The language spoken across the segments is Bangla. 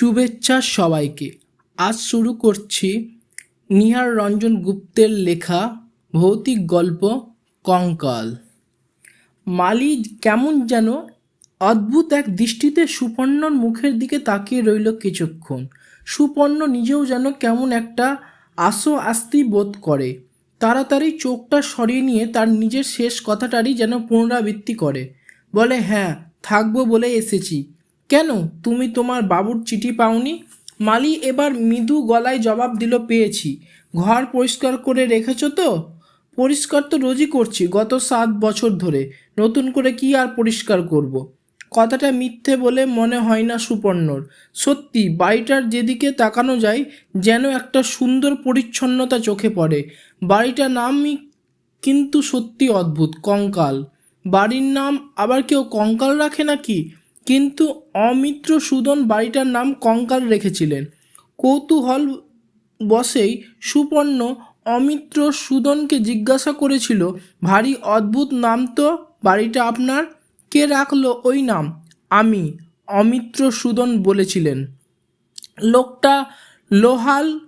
শুভেচ্ছা সবাইকে। আজ শুরু করছি নিহার রঞ্জন গুপ্তের লেখা ভৌতিক গল্প কঙ্কাল। মালি কেমন যেন অদ্ভুত এক দৃষ্টিতে সুপর্ণর মুখের দিকে তাকিয়ে রইল কিছুক্ষণ। সুপর্ণ নিজেও যেন কেমন একটা আশো আস্তি বোধ করে। তাড়াতাড়ি চোখটা সরিয়ে নিয়ে তার নিজের শেষ কথাটারই যেন পুনরাবৃত্তি করে। বলে হ্যাঁ থাকব বলে এসেছি। কেন তুমি তোমার বাবুর চিঠি পাওনি? মালি এবার মৃদু গলায় জবাব দিল, পেয়েছি। ঘর পরিষ্কার করে রেখেছ তো? পরিষ্কার তো রোজই করছি, গত সাত বছর ধরে। নতুন করে কি আর পরিষ্কার করব। কথাটা মিথ্যে বলে মনে হয় না সুপর্ণর। সত্যি, বাড়িটার যেদিকে তাকানো যায়, যেন একটা সুন্দর পরিচ্ছন্নতা চোখে পড়ে। বাড়িটার নামই কিন্তু সত্যি অদ্ভুত, কঙ্কাল। বাড়ির নাম আবার কেউ কঙ্কাল রাখে নাকি? কিন্তু অমিত্র সুদন বাড়িটার নাম কঙ্কাল রেখেছিলেন। কৌতূহল বসেই সুপর্ণ অমিত্র সুদনকে জিজ্ঞাসা করেছিল, ভারী অদ্ভুত নাম তো বাড়িটা আপনার? কে রাখল ওই নাম? আমি, অমিত্র সুদন বলেছিলেন। লোকটা লোহাল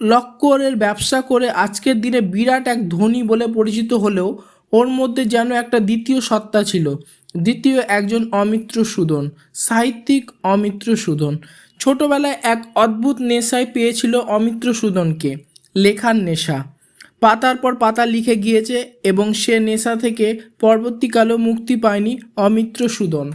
লক্করের ব্যবসা করে আজকের দিনে বিরাট এক ধনী বলে পরিচিত হলেও ওর মধ্যে যেন একটা দ্বিতীয় সত্তা ছিল। দ্বিতীয় একজন অমিত্র সুদন, সাহিত্যিক অমিত্র সুদন। ছোটবেলায় এক অদ্ভুত নেশায় পেয়েছিল অমিত্র সুদনকে, লেখার নেশা। পাতার পর পাতা লিখে গিয়েছে এবং সে নেশা থেকে পরবর্তীকালেও মুক্তি পায়নি অমিত্র সুদন।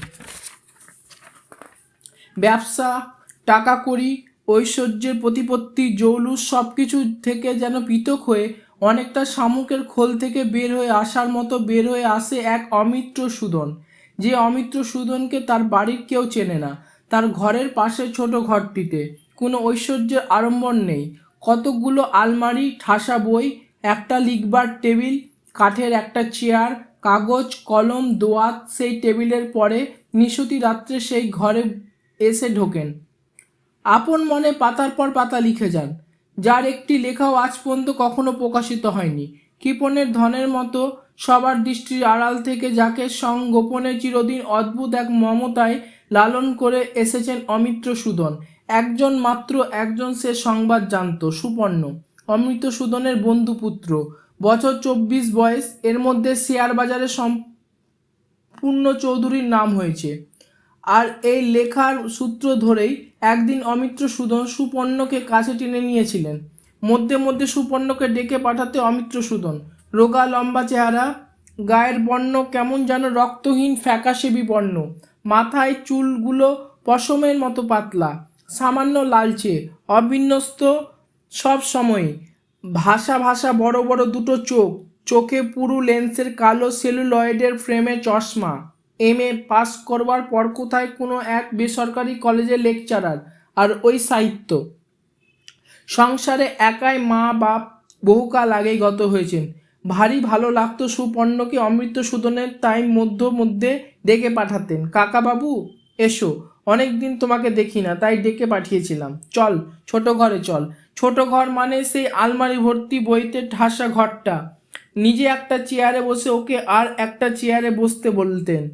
ব্যবসা টাকা করি ঐশ্বর্যের প্রতিপত্তি, জৌলুস সব কিছু থেকে যেন পৃথক হয়ে অনেকটা শামুকের খোল থেকে বের হয়ে আসার মতো বের হয়ে আসে এক অমিত্র সুদন। যে অমিত্র সুদনকে তার বাড়ির কেউ চেনে না, তার ঘরের পাশে ছোট ঘরটিতে। কোনো ঐশ্বর্যের আড়ম্বর নেই। কতকগুলো আলমারি, ঠাসা বই, একটা লিখবার টেবিল, কাঠের একটা চেয়ার, কাগজ, কলম, দোয়াত সেই টেবিলের পরে নিশুতি রাত্রে সেই ঘরে এসে ঢোকেন। আপন মনে পাতার পর পাতা লিখে যান। যার একটি লেখাও আজ পর্যন্ত কখনো প্রকাশিত হয়নি। কৃপণের ধনের মতো সবার দৃষ্টির আড়াল থেকে যাকে সং গোপনে চিরদিন অদ্ভুত এক মমতায় লালন করে এসেছেন অমিত্র সুদন। একজন মাত্র, একজন সে সংবাদ জানত, সুপর্ণ। অমৃত সুদনের বন্ধুপুত্র। বছর চব্বিশ বয়স, এর মধ্যে শেয়ার বাজারে সম্পূর্ণ চৌধুরীর নাম হয়েছে। আর এই লেখার সূত্র ধরেই একদিন অমিত্র সুদন সুপর্ণকে কাছে টেনে নিয়েছিলেন। মধ্যে মধ্যে সুপর্ণকে ডেকে পাঠাতে অমিত্র সুদন। রোগা লম্বা চেহারা, গায়ের বর্ণ কেমন যেন রক্তহীন ফ্যাকাশে বিবর্ণ। মাথায় চুলগুলো পশমের মতো পাতলা, সামান্য লালচে, অবিন্যস্ত সব সময়। ভাষা ভাষা বড় বড় দুটো চোখ, চোখে পুরু লেন্সের কালো সেলুলয়েডের ফ্রেমে চশমা। এম এ পাস করবার পর কোথায় কোনো এক বেসরকারি কলেজে লেকচারার আর ওই সাহিত্য। সংসারে একাই মা, বাপ বহুকাল আগেই গত হয়েছেন। ভারী ভালো লাগতো সুপর্ণকে অমৃত সুদনের তাই মধ্য মধ্যে ডেকে পাঠাতেন। কাকাবাবু, এসো অনেক দিন তোমাকে দেখি না, তাই ডেকে পাঠিয়েছিলাম। চল, ছোট ঘরে চল। ছোট ঘর মানে সেই আলমারি ভর্তি বইতে ঠাসা ঘরটা। নিজে একটা চেয়ারে বসে ওকে আর একটা চেয়ারে বসতে বলতেন।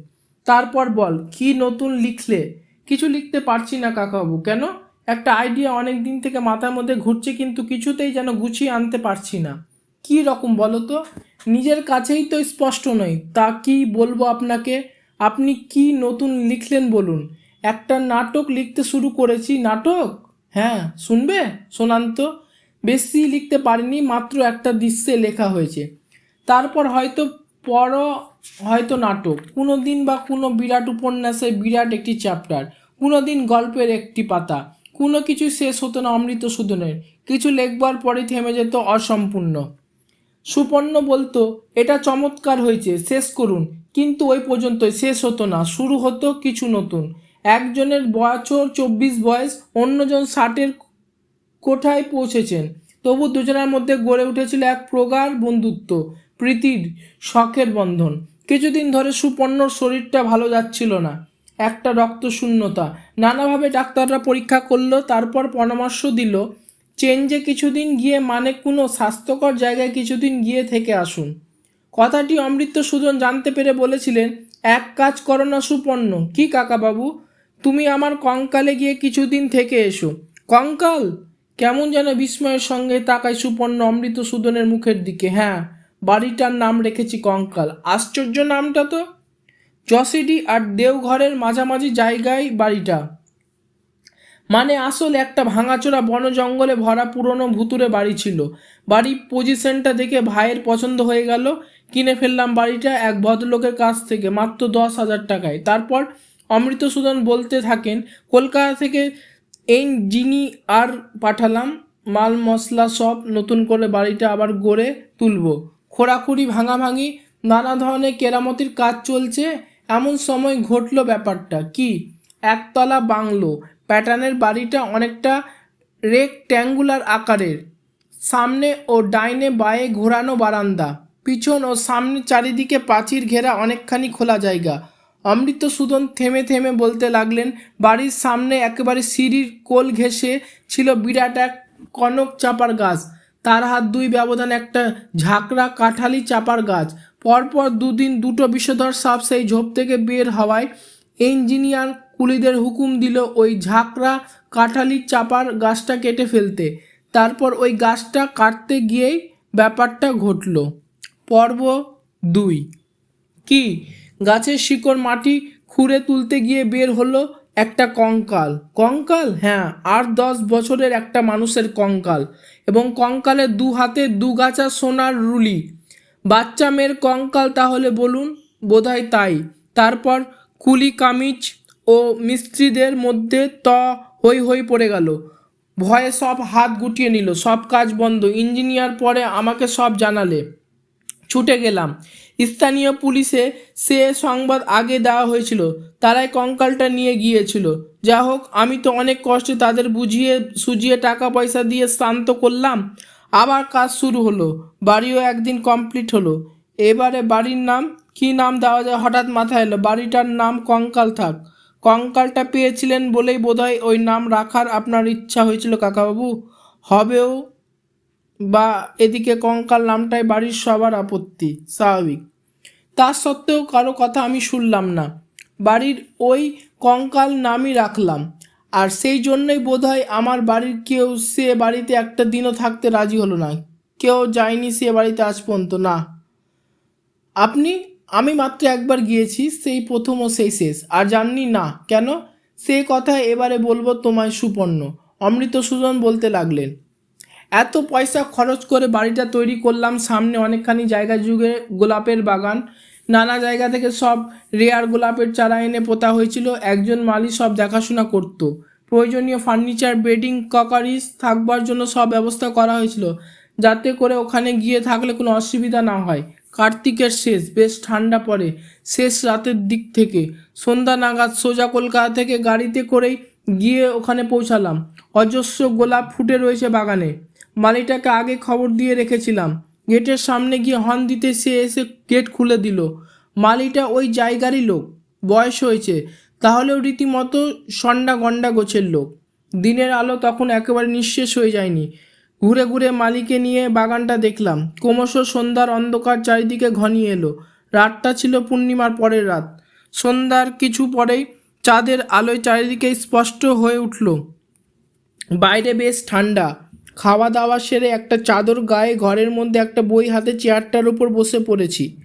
তারপর বল, কি নতুন লিখলে? কিছু লিখতে পারছি না কাকাবাবু, কেন? একটা আইডিয়া অনেক দিন থেকে মাথার মধ্যে ঘুরছে, কিন্তু কিছুতেই যেন গুছিয়ে আনতে পারছি না। কি রকম বলো তো? নিজের কাছেই তো স্পষ্ট নয়, তা কি বলব আপনাকে? আপনি কি নতুন লিখলেন বলুন। একটা নাটক লিখতে শুরু করেছি, নাটক? হ্যাঁ শুনবে? শোনান তো। বেশি লিখতে পারিনি, মাত্র একটা দৃশ্যে লেখা হয়েছে। তারপর হয়তো পর হয়তো নাটক। কোনো দিন বা কোনো বিরাট উপন্যাসে বিরাট একটি চ্যাপ্টার। কোনো দিন গল্পের একটি পাতা। কোনো কিছু শেষ হতো না অমৃত সুদনের কিছু লেখবার পরে থেমে যেত অসম্পূর্ণ। সুপর্ণ বলতো, এটা চমৎকার হয়েছে, শেষ করুন। কিন্তু ওই পর্যন্তই শেষ হতো না। শুরু হতো কিছু নতুন। একজনের বছর চব্বিশ বয়স, অন্যজন ষাটের কোঠায় পৌঁছেছেন। তবু দুজনের মধ্যে গড়ে উঠেছিল এক প্রগাঢ় বন্ধুত্ব, প্রীতির শখের বন্ধন। কিছুদিন ধরে সুপর্ণর শরীরটা ভালো যাচ্ছিল না। একটা রক্তশূন্যতা। নানাভাবে ডাক্তাররা পরীক্ষা করল, তারপর পরামর্শ দিল, চেঞ্জে কিছুদিন গিয়ে মানে কোনো স্বাস্থ্যকর জায়গায় কিছুদিন গিয়ে থেকে আসুন। কথাটি অমৃত সুজন জানতে পেরে বলেছিলেন, এক কাজ করো না সুপর্ণ। কি কাকাবাবু? তুমি আমার কঙ্কালে গিয়ে কিছুদিন থেকে এসো। কঙ্কাল? কেমন যেন বিস্ময়ের সঙ্গে তাকায় সুপর্ণ অমৃত সুদনের মুখের দিকে। হ্যাঁ। বাড়িটার নাম রেখেছি কঙ্কাল। আশ্চর্য নামটা তো? জসিডি আর দেওঘরের মাঝামাঝি জায়গায় বাড়িটা। মানে আসল একটা ভাঙাচোরা বন জঙ্গলে ভরা পুরনো ভুতুরে বাড়ি ছিল। বাড়ির পজিশনটা দেখে ভাইয়ের পছন্দ হয়ে গেল। কিনে ফেললাম বাড়িটা এক ভদ্রলোকের কাছ থেকে, মাত্র দশ হাজার টাকায়। তারপর অমৃতসূদন বলতে থাকেন, কলকাতা থেকে এই জিনি আর পাঠালাম। মাল, মশলা সব নতুন করে বাড়িটা আবার গড়ে তুলব। খোঁড়াখুড়ি, ভাঙাভাঙি, নানা ধরনের কেরামতির কাজ চলছে। এমন সময় ঘটলো ব্যাপারটা। কি? একতলা বাংলো। প্যাটার্নের বাড়িটা অনেকটা রেক্ট্যাঙ্গুলার আকারের। সামনে ও ডাইনে বায়ে ঘোরানো বারান্দা। পিছন ও সামনে চারিদিকে প্রাচীর ঘেরা অনেকখানি খোলা জায়গা। অমৃত সুদন থেমে থেমে বলতে লাগলেন, বাড়ির সামনে একেবারে সিঁড়ির কোল ঘেঁষে ছিল বিরাট এক কনক চাপার গাছ। তার হাত দুই ব্যবধান, একটা ঝাঁকড়া কাঠালি চাপার গাছ। পরপর দুদিন দুটো বিষধর সাপ সেই ঝোপ থেকে বের হওয়ায় ইঞ্জিনিয়ার কুলিদের হুকুম দিল ওই ঝাঁকড়া কাঠালি চাপার গাছটা কেটে ফেলতে। তারপর ওই গাছটা কাটতে গিয়েই ব্যাপারটা ঘটল। পর্ব দুই। কি? গাছের শিকড় মাটি খুঁড়ে তুলতে গিয়ে বের হলো একটা কঙ্কাল। কঙ্কাল? হ্যাঁ আর দশ বছরের একটা মানুষের কঙ্কাল। এবং কঙ্কালের দু হাতে দু গাছা সোনার রুলি। বাচ্চা মেয়ের কঙ্কাল তাহলে বলুন, বোধহয় তাই। তারপর কুলি কামিজ ও মিস্ত্রিদের মধ্যে ত হই হই পড়ে গেল। ভয়ে সব হাত গুটিয়ে নিল, সব কাজ বন্ধ। ইঞ্জিনিয়ার পরে আমাকে সব জানালে। ছুটে গেলাম। স্থানীয় পুলিশে সে সংবাদ আগে দেওয়া হয়েছিল। তারাই কঙ্কালটা নিয়ে গিয়েছিল। যা হোক, আমি তো অনেক কষ্টে তাদের বুঝিয়ে সুজিয়ে টাকা পয়সা দিয়ে শান্ত করলাম। আবার কাজ শুরু হলো। বাড়িও একদিন কমপ্লিট হলো। এবারে বাড়ির নাম, কি নাম দেওয়া যায় হঠাৎ মাথায় এলো। বাড়িটার নাম কঙ্কাল থাক। কঙ্কালটা পেয়েছিলেন বলেই বোধহয় ওই নাম রাখার আপনার ইচ্ছা হয়েছিল, কাকাবাবু। হবেও বা এদিকে কঙ্কাল নামটাই বাড়ির সবার আপত্তি, স্বাভাবিক। তা সত্ত্বেও কারও কথা আমি শুনলাম না। বাড়ির ওই কঙ্কাল নামই রাখলাম। আর সেই জন্যই বোধহয় আমার বাড়ির কেউ সে বাড়িতে একটা দিনও থাকতে রাজি হলো না। কেউ যায়নি সে বাড়িতে আজ পর্যন্ত, না। আপনি, আমি মাত্র একবার গিয়েছি, সেই প্রথম ও সেই শেষ। আর জাননি, না। কেন? সে কথা এবারে বলব তোমায় সুপর্ণ। অমৃত সুজন বলতে লাগলেন। এত পয়সা খরচ করে বাড়িটা তৈরি করলাম, সামনে অনেকখানি জায়গা যুগে গোলাপের বাগান। নানা জায়গা থেকে সব রেয়ার গোলাপের চারা এনে পোতা হয়েছিল, একজন মালি সব দেখাশোনা করত। প্রয়োজনীয় ফার্নিচার, বেডিং, ককারিস থাকবার জন্য সব ব্যবস্থা করা হয়েছিল, যাতে করে ওখানে গিয়ে থাকলে কোনো অসুবিধা না হয়। কার্তিকের শেষ, বেশ ঠান্ডা পড়ে, শেষ রাতের দিক থেকে। সন্ধ্যা নাগাদ সোজা কলকাতা থেকে গাড়িতে করেই গিয়ে ওখানে পৌঁছালাম। অজস্র গোলাপ ফুটে রয়েছে বাগানে। মালিটাকে আগে খবর দিয়ে রেখেছিলাম। গেটের সামনে গিয়ে হর্ন দিতে সে এসে গেট খুলে দিল। মালিটা ওই জায়গারই লোক, বয়স হয়েছে, তাহলেও রীতিমতো সন্ডা গন্ডা গোছের লোক। দিনের আলো তখন একেবারে নিঃশেষ হয়ে যায়নি। ঘুরে ঘুরে মালিকে নিয়ে বাগানটা দেখলাম। ক্রমশ সন্ধ্যার অন্ধকার চারিদিকে ঘনিয়ে এলো। রাতটা ছিল পূর্ণিমার পরের রাত। সন্ধ্যার কিছু পরেই চাঁদের আলোয় চারিদিকে স্পষ্ট হয়ে উঠল। বাইরে বেশ ঠান্ডা। খাওয়া দাওয়া সেরে একটা চাদর গায়ে ঘরের মধ্যে একটা বই হাতে চেয়ারটার উপর বসে পড়েছি।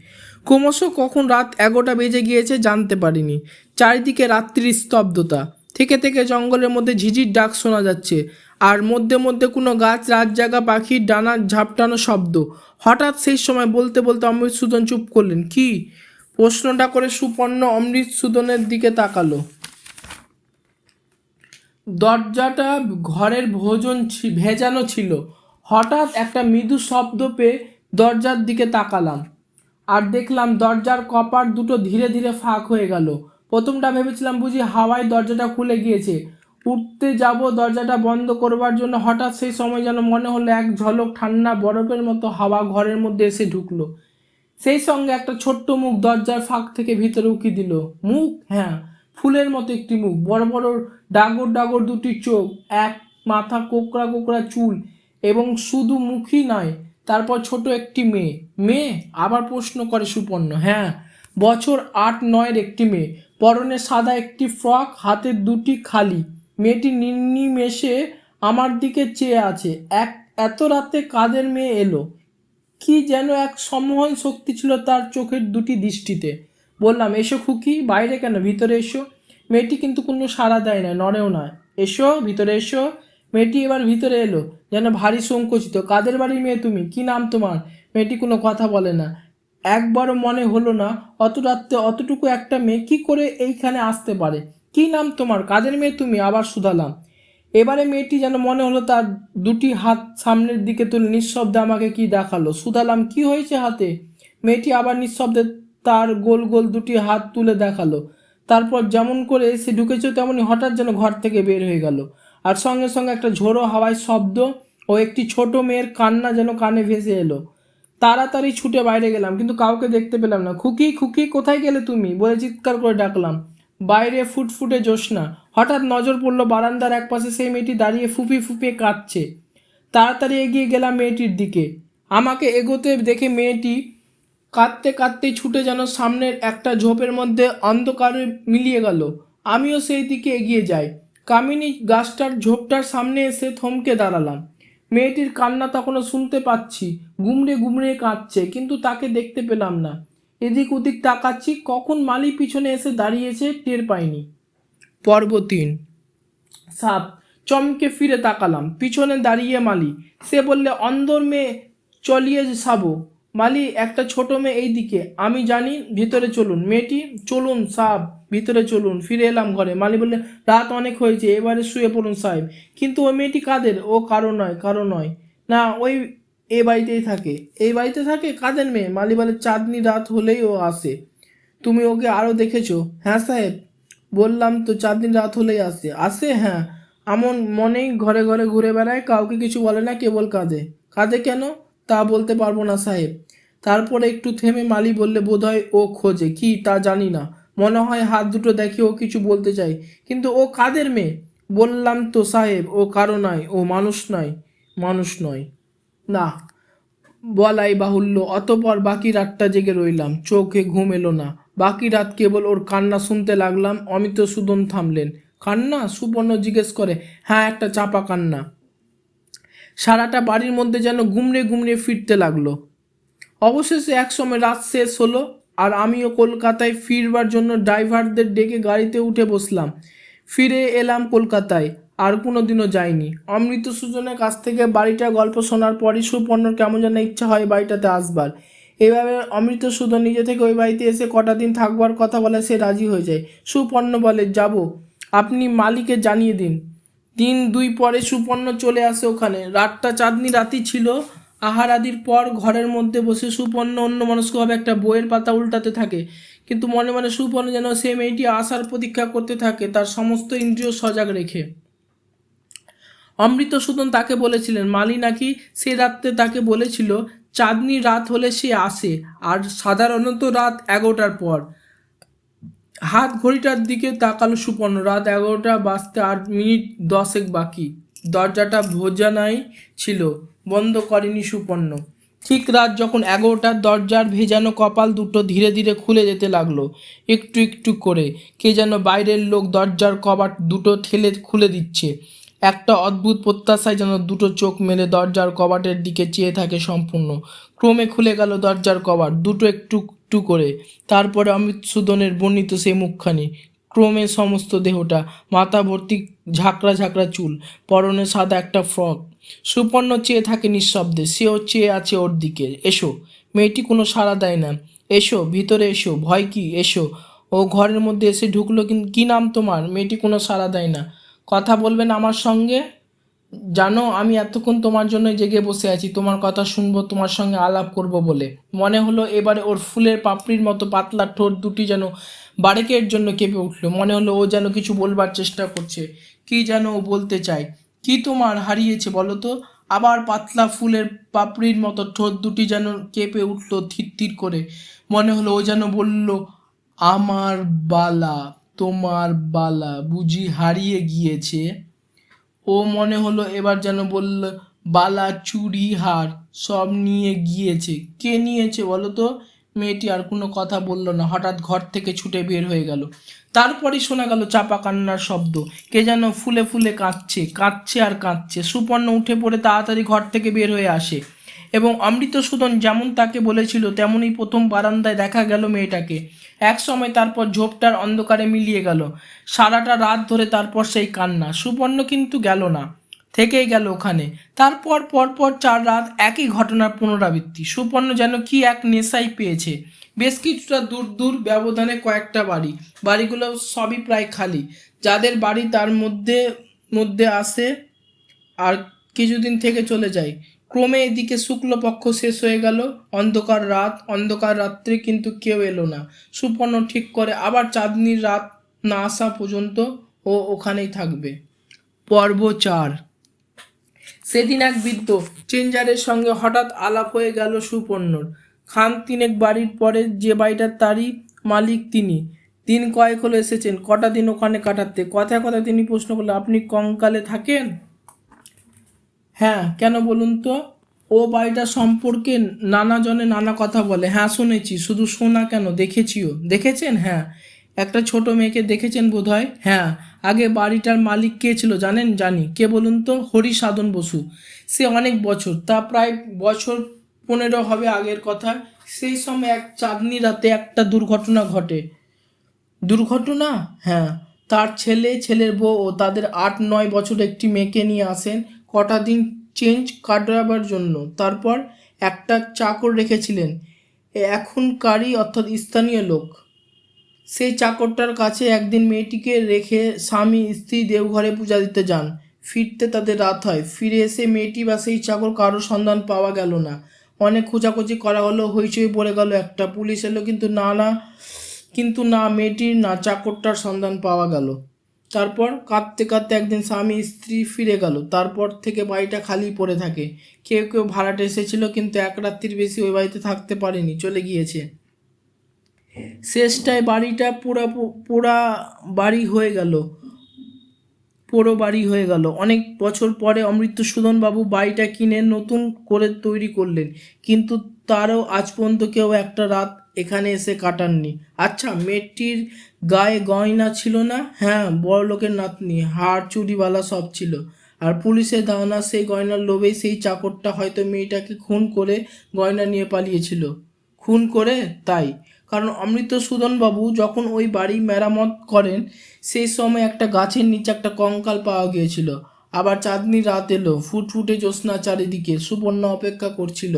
ক্রমশ কখন রাত এগারোটা বেজে গিয়েছে জানতে পারিনি। চারিদিকে রাত্রির স্তব্ধতা। থেকে থেকে জঙ্গলের মধ্যে ঝিঝির ডাক শোনা যাচ্ছে। আর মধ্যে মধ্যে কোনো গাছ রাত জাগা পাখির ডানা ঝাপটানো শব্দ। হঠাৎ সেই সময় বলতে বলতে অমৃত সুদন চুপ করলেন। কি? প্রশ্নটা করে সুপর্ণ অমৃত সুদনের দিকে তাকালো। দরজাটা ঘরের ভোজন ভেজানো ছিল। হঠাৎ একটা মৃদু শব্দ পেয়ে দরজার দিকে তাকালাম। আর দেখলাম দরজার কপার দুটো ধীরে ধীরে ফাঁক হয়ে গেল। প্রথমটা ভেবেছিলাম বুঝি হাওয়ায় দরজাটা খুলে গিয়েছে। উঠতে যাব দরজাটা বন্ধ করবার জন্য হঠাৎ সেই সময় যেন মনে হলো এক ঝলক ঠান্ডা বরফের মতো হাওয়া ঘরের মধ্যে এসে ঢুকলো। সেই সঙ্গে একটা ছোট্ট মুখ দরজার ফাঁক থেকে ভিতরে উকি দিল। মুখ? হ্যাঁ। ফুলের মতো একটি মুখ। বড় বড় ডাগর ডাগর দুটি চোখ, এক মাথা কোকড়া কোকড়া চুল এবং শুধু মুখই নয়, তারপর ছোট একটি মেয়ে। মেয়ে? আবার প্রশ্ন করে সুপর্ণ। হ্যাঁ বছর আট নয়ের একটি মেয়ে। পরনে সাদা একটি ফ্রক, হাতে দুটি খালি। মেয়েটি নির্নিমেষে আমার দিকে চেয়ে আছে। এক, এত রাতে কাদের মেয়ে এলো? কি যেন এক সম্মোহন শক্তি ছিল তার চোখের দুটি দৃষ্টিতে। বললাম, এসো খুকি, বাইরে কেন? ভিতরে এসো। মেয়েটি কিন্তু কোনো সাড়া দেয় না নড়েও না এসো, ভিতরে এসো। মেয়েটি এবার ভিতরে এলো, যেন ভারী সংকুচিত। কাদের বাড়ির মেয়ে তুমি? কি নাম তোমার? মেয়েটি কোনো কথা বলে না। একবারও মনে হলো না, অত রাত্রে অতটুকু একটা মেয়ে কি করে এইখানে আসতে পারে? কি নাম তোমার? কাদের মেয়ে তুমি? আবার শুধালাম। এবারে মেয়েটি যেন মনে হলো তার দুটি হাত সামনের দিকে তুলে নিঃশব্দে আমাকে কি দেখাল? শুধালাম, কি হয়েছে হাতে? মেয়েটি আবার নিঃশব্দে তার গোল গোল দুটি হাত তুলে দেখাল। তারপর যেমন করে সে ঢুকেছে তেমনই হঠাৎ যেন ঘর থেকে বের হয়ে গেল। আর সঙ্গে সঙ্গে একটা ঝোড়ো হাওয়ায় শব্দ ও একটি ছোট মেয়ের কান্না যেন কানে ভেসে এলো। তাড়াতাড়ি ছুটে বাইরে গেলাম, কিন্তু কাউকে দেখতে পেলাম না। খুকি খুকি, কোথায় গেলে তুমি? বলে চিৎকার করে ডাকলাম। বাইরে ফুটফুটে জ্যোৎস্না। হঠাৎ নজর পড়ল বারান্দার একপাশে সেই মেয়েটি দাঁড়িয়ে ফুপিয়ে ফুপিয়ে কাঁদছে। তাড়াতাড়ি এগিয়ে গেলাম মেয়েটির দিকে। আমাকে এগোতে দেখে মেয়েটি কাঁদতে কাঁদতেই ছুটে যেন সামনের একটা ঝোপের মধ্যে অন্ধকারে মিলিয়ে গেল। আমিও সেই দিকে এগিয়ে যাই। কামিনী গাছটার ঝোপটার সামনে এসে থমকে দাঁড়ালাম। মেয়েটির কান্না তখনও শুনতে পাচ্ছি। গুমড়ে গুমড়ে কাঁদছে, কিন্তু তাকে দেখতে পেলাম না। এদিক ওদিক তাকাচ্ছি, কখন মালি পিছনে এসে দাঁড়িয়েছে টের পাইনি। পর্ব তিন। সাপ চমকে ফিরে তাকালাম। পিছনে দাঁড়িয়ে মালি সে বললে, অন্দর মেয়ে, চলিয়ে সাবো মালি, একটা ছোট মেয়ে এই দিকে আমি জানি, ভিতরে চলুন। মেয়েটি, চলুন সাব, ভিতরে চলুন। ফিরে এলাম ঘরে। মালি বললে রাত অনেক হয়েছে, এবারে শুয়ে পড়ুন সাহেব। কিন্তু ওই মেয়েটি কাদের? ও কারও নয় কারও নয়। না, ওই এ বাড়িতেই থাকে। এই বাড়িতে থাকে কাদের মেয়ে? মালি বলে, চাঁদনি রাত হলেই ও আসে। তুমি ওকে আরও দেখেছ? হ্যাঁ সাহেব। বললাম তো চার দিন রাত হলেই আসে। আসে? হ্যাঁ। এমন মনেই ঘরে ঘরে ঘুরে বেড়ায়, কাউকে কিছু বলে না, কেবল কাঁদে। কাঁদে কেন? তা বলতে পারব না, সাহেব। তারপরে একটু থেমে মালি বললে, বোধহয় ও খোঁজে। কি? তা জানি না। মনে হয় হাত দুটো দেখে ও কিছু বলতে চাই কিন্তু ও কাদের মেয়ে? বললাম তো, সাহেব, ও কারও নয়, ও মানুষ নয়। মানুষ নয়? না, বলাই বাহুল্য। অতপর বাকি রাতটা জেগে রইলাম। চোখে ঘুম এলো না। বাকি রাত কেবল ওর কান্না শুনতে লাগলাম। অমিত সুদন থামলেন। কান্না? সুপর্ণ জিজ্ঞেস করে। হ্যাঁ একটা চাপা কান্না। সারাটা বাড়ির মধ্যে যেন গুমড়ে গুমড়ে ফিরতে লাগল। অবশেষে একসময় রাত শেষ হলো আর আমিও কলকাতায় ফিরবার জন্য ড্রাইভারদের ডেকে গাড়িতে উঠে বসলাম। ফিরে এলাম কলকাতায়, আর কোনো দিনও যাইনি। অমৃত সুজনের কাছ থেকে বাড়িটার গল্প শোনার পরই সুপর্ণর কেমন যেন ইচ্ছা হয় বাড়িটাতে আসবার। এভাবে অমৃত সুদন নিজে থেকে ওই বাড়িতে এসে কটা দিন থাকবার কথা বলে সে রাজি হয়ে যায়। সুপর্ণ বলে, যাব। আপনি মালিকে জানিয়ে দিন। দিন দুই পরে সুপর্ণ চলে আসে ওখানে। রাতটা চাঁদনি রাতি ছিল। আহার আদির পর ঘরের মধ্যে বসে সুপর্ণ অন্য মনস্কভাবে একটা বইয়ের পাতা উল্টাতে থাকে। কিন্তু মনে মনে সুপর্ণ যেন সে মেয়েটি আসার প্রতীক্ষা করতে থাকে, তার সমস্ত ইন্দ্রিয় সজাগ রেখে। অমৃত সুদন তাকে বলেছিলেন, মালি নাকি সে রাত্রে তাকে বলেছিল, চাঁদনি রাত হলে সে আসে, আর সাধারণত রাত এগারোটার পর। হাত ঘড়িটার দিকে তাকালো সুপর্ণ। রাত এগারোটা বাজতে আট মিনিট দশেক বাকি। দরজাটা ভোজানাই ছিল, বন্ধ করেনি সুপর্ণ। ঠিক রাত যখন এগারোটার দরজার ভেজানো কপাল দুটো ধীরে ধীরে খুলে যেতে লাগল, একটু একটু করে। কে যেন বাইরের লোক দরজার কবাট দুটো ঠেলে খুলে দিচ্ছে। একটা অদ্ভুত প্রত্যাশায় যেন দুটো চোখ মেলে দরজার কবাটের দিকে চেয়ে থাকে সম্পূর্ণ। ক্রমে খুলে গেল দরজার কবাট দুটো একটু একটু করে। তারপরে অমিত সুদনের বর্ণিত সেই মুখখানি, ক্রমে সমস্ত দেহটা, মাথা ভর্তি ঝাঁকড়া ঝাঁকড়া চুল, পরনে সাদা একটা ফ্রক। সুপর্ণ চেয়ে থাকে নিঃশব্দে, সেও চেয়ে আছে ওর দিকে। এসো, মেয়েটি কোনো সাড়া দেয় না। এসো, ভিতরে এসো, ভয় কি? এসো। ও ঘরের মধ্যে এসে ঢুকলো কী নাম তোমার? মেয়েটি কোনো সাড়া দেয় না। কথা বলবেন আমার সঙ্গে? জানো, আমি এতক্ষণ তোমার জন্য জেগে বসে আছি, তোমার কথা শুনব, তোমার সঙ্গে আলাপ করব বলে। মনে হলো এবারে ওর ফুলের পাপড়ির মতো পাতলা ঠোঁট দুটি যেন বারেকের জন্য কেঁপে উঠল। মনে হলো ও যেন কিছু বলবার চেষ্টা করছে। কি যেন ও বলতে চায়। কি তোমার হারিয়েছে বলো তো? আবার পাতলা ফুলের পাপড়ির মতো ঠোঁট দুটি যেন কেঁপে উঠল থির থির করে। মনে হলো ও যেন বলল, আমার বালা, তোমার বালা বুঝি হারিয়ে গিয়েছে? ও মনে হলো এবার যেন বলল, বালা চুড়ি হার, সব নিয়ে গিয়েছে। কে নিয়েছে বলো তো? মেয়েটি আর কোনো কথা বলল না। হঠাৎ ঘর থেকে ছুটে বের হয়ে গেল। তারপরেই শোনা গেল চাপা কান্নার শব্দ। কে যেন ফুলে ফুলে কাঁদছে কাঁদছে আর কাঁদছে। সুপর্ণ উঠে পড়ে তাড়াতাড়ি ঘর থেকে বের হয়ে আসে। এবং অমৃতসূদন যেমন তাকে বলেছিল তেমনই প্রথম বারান্দায় দেখা গেল মেয়েটাকে। এক সময় তারপর ঝোপটার অন্ধকারে মিলিয়ে গেল। সারাটা রাত ধরে তারপর সেই কান্না। সুপর্ণ কিন্তু গেল না। থেকেই গেল ওখানে। তারপর পরপর চার রাত একই ঘটনার পুনরাবৃত্তি। সুপর্ণ যেন কি এক নেশাই পেয়েছে। বেশ কিছুটা দূর দূর ব্যবধানে কয়েকটা বাড়ি। বাড়িগুলো সবই প্রায় খালি। যাদের বাড়ি তার মধ্যে মধ্যে আসে আর কিছুদিন থেকে চলে যায়। ক্রমে এদিকে শুক্লপক্ষ শেষ হয়ে গেল। অন্ধকার রাত, অন্ধকার রাত্রে কিন্তু কেউ এলো না। সুপর্ণ ঠিক করে আবার চাঁদনির রাত না আসা পর্যন্ত ও ওখানেই থাকবে। পর্ব চার। সেদিন এক বৃদ্ধ চেঞ্জারের সঙ্গে হঠাৎ আলাপ হয়ে গেল সুপর্ণর। খান তিনেক বাড়ির পরে যে বাড়িটার তারই মালিক তিনি। দিন কয়েক হলো এসেছেন, কটা দিন ওখানে কাটাতে? কথায় কথা তিনি প্রশ্ন করলেন, আপনি কঙ্কালে থাকেন? হ্যাঁ কেন বলুন তো? ও বাড়িটা সম্পর্কে নানা জনে নানা কথা বলে। হ্যাঁ শুনেছি। শুধু শোনা কেন? দেখেছিও। দেখেছেন? হ্যাঁ। একটা ছোট মেয়েকে দেখেছেন বোধহয়? হ্যাঁ। আগে বাড়িটার মালিক কে ছিল জানেন? জানি। কে বলুন তো? হরি সাধন বসু। সে অনেক বছর, তা প্রায় বছর পনেরো হবে আগের কথা। সেই সময় এক চাঁদনি রাতে একটা দুর্ঘটনা ঘটে। দুর্ঘটনা? হ্যাঁ। তার ছেলে, ছেলের বউ ও তাদের আট নয় বছর একটি মেয়েকে নিয়ে আসেন। কটা দিন চেঞ্জ কাটাবার জন্য। তারপর একটা চাকর রেখেছিলেন, এখনকারই অর্থাৎ স্থানীয় লোক। সেই চাকরটার কাছে একদিন মেয়েটিকে রেখে স্বামী, স্ত্রী দেওঘরে পূজা দিতে যান। ফিরতে তাদের রাত হয়। ফিরে এসে মেয়েটি বা সেই চাকর কারও সন্ধান পাওয়া গেল না। অনেক খোঁজাখুঁজি করা হলো, হইচই পড়ে গেল একটা। পুলিশ এলো, কিন্তু না না, কিন্তু না মেয়েটির, না চাকরটার সন্ধান পাওয়া গেল। তারপর কাঁদতে কাঁদতে একদিন স্বামী স্ত্রী ফিরে গেল। তারপর থেকে বাড়িটা খালি পড়ে থাকে। কেউ কেউ ভাড়াটে এসেছিল, কিন্তু এক রাত্রির বেশি ওই বাড়িতে থাকতে পারেনি, চলে গিয়েছে। শেষটায় বাড়িটা পুরা পুরা বাড়ি হয়ে গেল। পুরো বাড়ি হয়ে গেল। অনেক বছর পরে অমৃত বাবু বাড়িটা কিনে নতুন করে তৈরি করলেন। কিন্তু তারও আজ পর্যন্ত কেউ একটা রাত এখানে এসে কাটাননি। আচ্ছা মেয়েটির গায়ে গয়না ছিল না? হ্যাঁ বড় লোকের নাতনি, হাড় চুরিওয়ালা সব ছিল। আর পুলিশের ধারণা সেই গয়নার লোভেই সেই চাকরটা হয়তো মেয়েটাকে খুন করে গয়না নিয়ে পালিয়েছিল। খুন করে? তাই। কারণ অমৃত সুদনবাবু যখন ওই বাড়ি মেরামত করেন, সেই সময় একটা গাছের নিচে একটা কঙ্কাল পাওয়া গিয়েছিল। আবার চাঁদনি রাত এলো, ফুটফুটে জ্যোৎস্না চারিদিকে সুপর্ণা অপেক্ষা করছিল।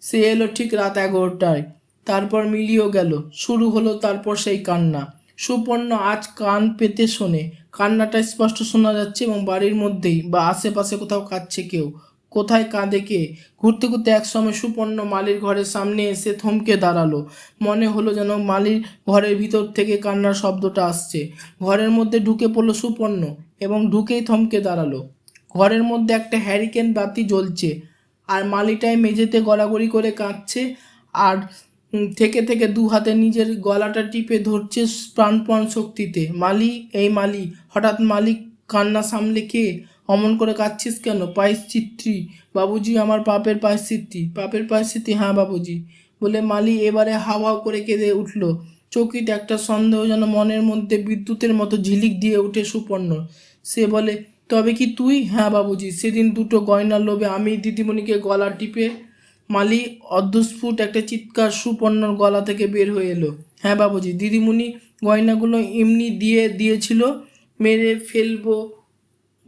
সে এলো ঠিক রাত এগারোটায়। তারপর মিলিয়েও গেল। শুরু হলো তারপর সেই কান্না। সুপর্ণ আজ কান পেতে শোনে। কান্নাটা স্পষ্ট শোনা যাচ্ছে এবং বাড়ির মধ্যেই বা আশেপাশে কোথাও কাঁদছে কেউ। কোথায় কাঁদে কে? ঘুরতে ঘুরতে একসময় সুপর্ণ মালির ঘরের সামনে এসে থমকে দাঁড়াল। মনে হলো যেন মালির ঘরের ভিতর থেকে কান্নার শব্দটা আসছে। ঘরের মধ্যে ঢুকে পড়ল সুপর্ণ এবং ঢুকেই থমকে দাঁড়াল। ঘরের মধ্যে একটা হ্যারিকেন বাতি জ্বলছে। আর মালিটায় মেঝেতে গড়াগড়ি করে কাঁদছে। আর থেকে থেকে দু হাতে নিজের গলাটা টিপে ধরছে প্রাণপণ শক্তিতে। মালি, এই মালি, হঠাৎ মালিক, কান্না সামলে কে? অমন করে কাঁদছিস কেন? পায়শ্চিত্রী, বাবুজি আমার পাপের পায়শ্চিত্রী। পাপের পায়শ্চিত্রী হ্যাঁ বাবুজি। বলে মালি এবারে হাওয়া হাও করে কেঁদে উঠল। চকিতে একটা সন্দেহ যেন মনের মধ্যে বিদ্যুতের মতো ঝিলিক দিয়ে উঠে সুপর্ণ। সে বলে, তবে কি তুই? হ্যাঁ বাবুজি, সেদিন দুটো গয়নার লোভে আমি দিদিমণিকে গলা টিপে মালি অর্ধস্ফুট একটা চিৎকার সুপর্ণর গলা থেকে বের হয়ে এলো। হ্যাঁ বাবুজি, দিদিমণি গয়নাগুলো এমনি দিয়ে দিয়েছিল, মেরে ফেলব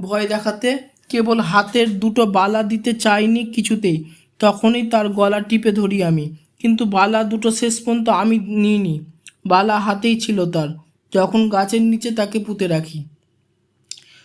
ভয় দেখাতে। কেবল হাতের দুটো বালা দিতে চাইনি কিছুতেই। তখনই তার গলা টিপে ধরি আমি। কিন্তু বালা দুটো শেষ পর্যন্ত আমি নিইনি। বালা হাতেই ছিল তার। যখন গাছের নিচে তাকে পুঁতে রাখি।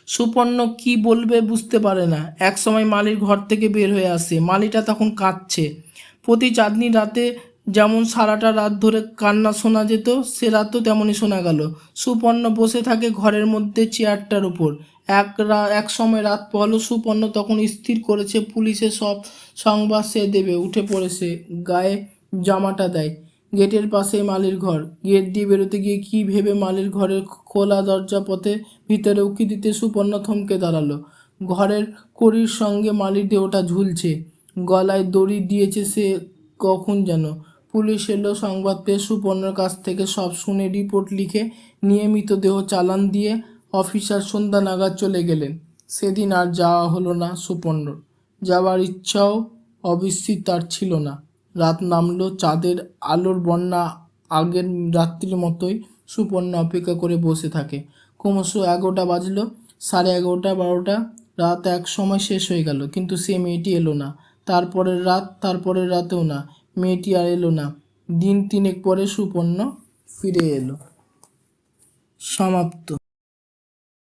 সুপর্ণ কি বলবে বুঝতে পারে না। এক সময় মালির ঘর থেকে বের হয়ে আসে। মালিটা তখন কাঁদছে। প্রতি চাঁদনি রাতে যেমন সারাটা রাত ধরে কান্না শোনা যেত, সে রাতও তেমনই শোনা গেল। সুপর্ণ বসে থাকে ঘরের মধ্যে চেয়ারটার উপর। এক রা, এক সময় রাত পহলো সুপর্ণ তখন স্থির করেছে পুলিশে সব সংবাদ সে দেবে। উঠে পড়েছে গায়ে জামাটা দেয়। গেটের পাশে মালির ঘর। গেট দিয়ে বেরোতে গিয়ে কি ভেবে মালির ঘরের খোলা দরজা পথে ভিতরে উকি দিতে সুপর্ণ থমকে দাঁড়াল। ঘরের কড়ির সঙ্গে মালির দেহটা ঝুলছে। গলায় দড়ি দিয়েছে সে কখন যেন। পুলিশ এলো সংবাদ পেয়ে সুপর্ণর কাছ থেকে সব শুনে রিপোর্ট লিখে নিয়মিত দেহ চালান দিয়ে অফিসার সন্ধ্যা নাগাদ চলে গেলেন। সেদিন আর যাওয়া হলো না সুপর্ণর। যাওয়ার ইচ্ছাও অবশ্যই তার ছিল না। রাত নামলো, চাঁদের আলোর বন্যা আগের রাত্রির মতোই সুপর্ণা অপেক্ষা করে বসে থাকে। ক্রমশ এগারোটা বাজলো, সাড়ে এগারোটা, বারোটা, রাত এক সময় শেষ হয়ে গেল, কিন্তু সে মেয়েটি এলো না। তারপরের রাত তারপরের রাতেও না, মেয়েটি আর এলো না। দিন তিনেক পরে সুপর্ণ ফিরে এলো। সমাপ্ত।